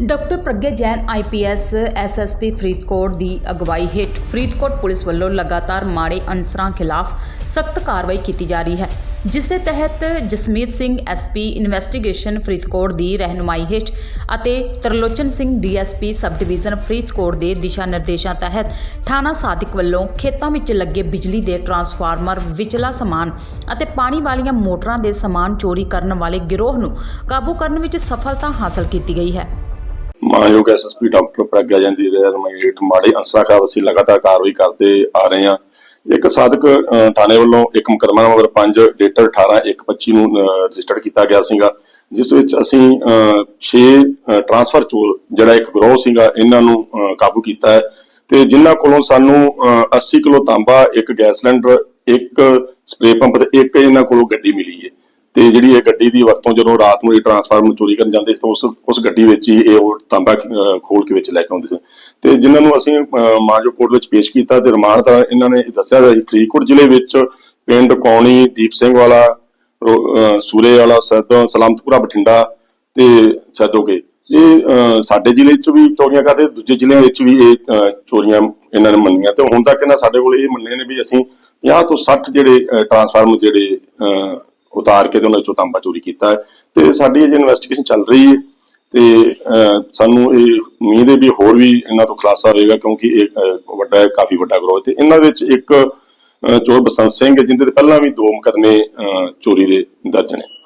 Doctor Pragya Jain IPS SSP Faridkot ਦੀ ਅਗਵਾਈ ਹੇਠ Faridkot police ਵੱਲੋਂ ਲਗਾਤਾਰ ਮਾੜੇ ਅਨਸਰਾਂ ਖਿਲਾਫ ਸਖਤ ਕਾਰਵਾਈ ਕੀਤੀ ਜਾ ਰਹੀ ਹੈ। ਜਿਸ ਦੇ ਤਹਿਤ ਜਸਮੀਤ ਸਿੰਘ ਐਸਪੀ ਇਨਵੈਸਟੀਗੇਸ਼ਨ ਫਰੀਦਕੋਟ ਦੀ ਰਹਿਨੁਮਾਈ ਹੇਠ ਅਤੇ Tarlochan Singh DSP sub division Faridkot ਦੇ ਦਿਸ਼ਾ ਨਿਰਦੇਸ਼ਾਂ ਤਹਿਤ ਥਾਣਾ ਸਾਦਿਕ ਵੱਲੋਂ ਖੇਤਾਂ ਵਿੱਚ ਲੱਗੇ ਬਿਜਲੀ ਦੇ ਟਰਾਂਸਫਾਰਮਰ, ਵਿਚਲਾ ਸਮਾਨ ਅਤੇ ਪਾਣੀ ਵਾਲੀਆਂ ਮੋਟਰਾਂ ਦੇ ਸਮਾਨ ਚੋਰੀ ਕਰਨ ਵਾਲੇ ਗਿਰੋਹ ਨੂੰ ਕਾਬੂ ਕਰਨ ਵਿੱਚ ਸਫਲਤਾ ਹਾਸਲ ਕੀਤੀ ਗਈ ਹੈ। ਮਾਨਯੋਗ ਐਸਐਸਪੀ ਡਾਕਟਰ ਪ੍ਰਗਿਆ ਜੈਨ ਦੀ ਮਾੜੇ ਅੰਸਰਾਂ ਖਿਲਾਫ ਅਸੀਂ ਲਗਾਤਾਰ ਕਾਰਵਾਈ ਕਰਦੇ ਆ ਰਹੇ ਹਾਂ। ਇੱਕ ਸਾਧਕ ਥਾਣੇ ਵੱਲੋਂ ਇੱਕ ਮੁਕਦਮਾ ਨੰਬਰ 5 ਡੇਟਰ 18 125 ਨੂੰ ਰਜਿਸਟਰਡ ਕੀਤਾ ਗਿਆ ਸੀਗਾ ਜਿਸ ਵਿੱਚ ਅਸੀਂ 6 ਟਰਾਂਸਫਰ ਚੋਰ ਜਿਹੜਾ ਇੱਕ ਗਰੋਹ ਸੀਗਾ ਇਹਨਾਂ ਨੂੰ ਕਾਬੂ ਕੀਤਾ ਹੈ ਤੇ ਜਿਨ੍ਹਾਂ ਕੋਲੋਂ ਸਾਨੂੰ ਅ, 80 ਕਿਲੋ ਤਾਂਬਾ ਇੱਕ ਗੈਸ ਸਿਲੰਡਰ ਇੱਕ ਸਪਰੇ ਪੰਪ ਤੇ ਇੱਕ ਇਹਨਾਂ ਕੋਲੋਂ ਗੱਡੀ ਮਿਲੀ ਹੈ। ਤੇ ਜਿਹੜੀ ਇਹ ਗੱਡੀ ਦੀ ਵਰਤੋਂ ਜਦੋਂ ਰਾਤ ਨੂੰ ਇਹ ਟਰਾਂਸਫਾਰਮਰ ਚੋਰੀ ਕਰਨ ਜਾਂਦੇ ਸੀ ਤਾਂ ਉਸ ਉਸ ਗੱਡੀ ਵਿੱਚ ਹੀ ਇਹ ਉਹ ਤਾਂਬਾ ਖੋਲ ਕੇ ਵਿੱਚ ਲੈ ਕੇ ਆਉਂਦੇ ਸੀ। ਤੇ ਜਿਨ੍ਹਾਂ ਨੂੰ ਅਸੀਂ ਅਹ, ਕੋਰਟ ਵਿੱਚ ਪੇਸ਼ ਕੀਤਾ ਤੇ ਰਿਮਾਂਡ ਦਾ ਇਹਨਾਂ ਨੇ ਦੱਸਿਆ ਹੈ ਫਰੀਦਕੋਟ ਜ਼ਿਲ੍ਹੇ ਵਿੱਚ ਪਿੰਡ ਕੌਣੀ ਦੀਪ ਸਿੰਘ ਵਾਲਾ ਰੋ- ਸੂਰੇ ਵਾਲਾ ਸੈਦੋ ਸਲਾਮਤਪੁਰਾ ਬਠਿੰਡਾ ਤੇ ਸੈਦੋਗੇ ਇਹ ਸਾਡੇ ਜ਼ਿਲ੍ਹੇ 'ਚ ਵੀ ਚੋਰੀਆਂ ਕਰਦੇ ਦੂਜੇ ਜ਼ਿਲ੍ਹਿਆਂ ਵਿੱਚ ਵੀ ਇਹ ਚੋਰੀਆਂ ਇਹਨਾਂ ਨੇ ਮੰਨੀਆਂ ਤੇ ਹੁਣ ਤੱਕ ਇਹਨਾਂ ਸਾਡੇ ਕੋਲ ਇਹ ਮੰਨੇ ਨੇ ਵੀ ਅਸੀਂ 50 ਤੋਂ 60 ਜਿਹੜੇ ਟਰਾਂਸਫਾਰਮਰ ਜਿਹੜੇ ਅਹ, ਉਤਾਰ ਕੇ ਤੇ ਉਹਨਾਂ ਵਿੱਚੋਂ ਤਾਂਬਾ ਚੋਰੀ ਕੀਤਾ ਹੈ। ਤੇ ਸਾਡੀ ਇਹ ਇਨਵੈਸਟੀਗੇਸ਼ਨ ਚੱਲ ਰਹੀ ਹੈ ਤੇ ਸਾਨੂੰ ਇਹ ਉਮੀਦ ਹੈ ਵੀ ਹੋਰ ਵੀ ਇਹਨਾਂ ਤੋਂ ਖੁਲਾਸਾ ਹੋਏਗਾ ਕਿਉਂਕਿ ਇਹ ਵੱਡਾ ਹੈ, ਕਾਫੀ ਵੱਡਾ ਗਰੋਹ ਹੈ। ਤੇ ਇਹਨਾਂ ਵਿੱਚ ਇੱਕ ਅਹ, ਚੋਰ ਬਸੰਤ ਸਿੰਘ ਹੈ, 'ਤੇ ਪਹਿਲਾਂ ਵੀ ਦੋ ਮੁਕਦਮੇ ਚੋਰੀ ਦੇ ਦਰਜ ਨੇ।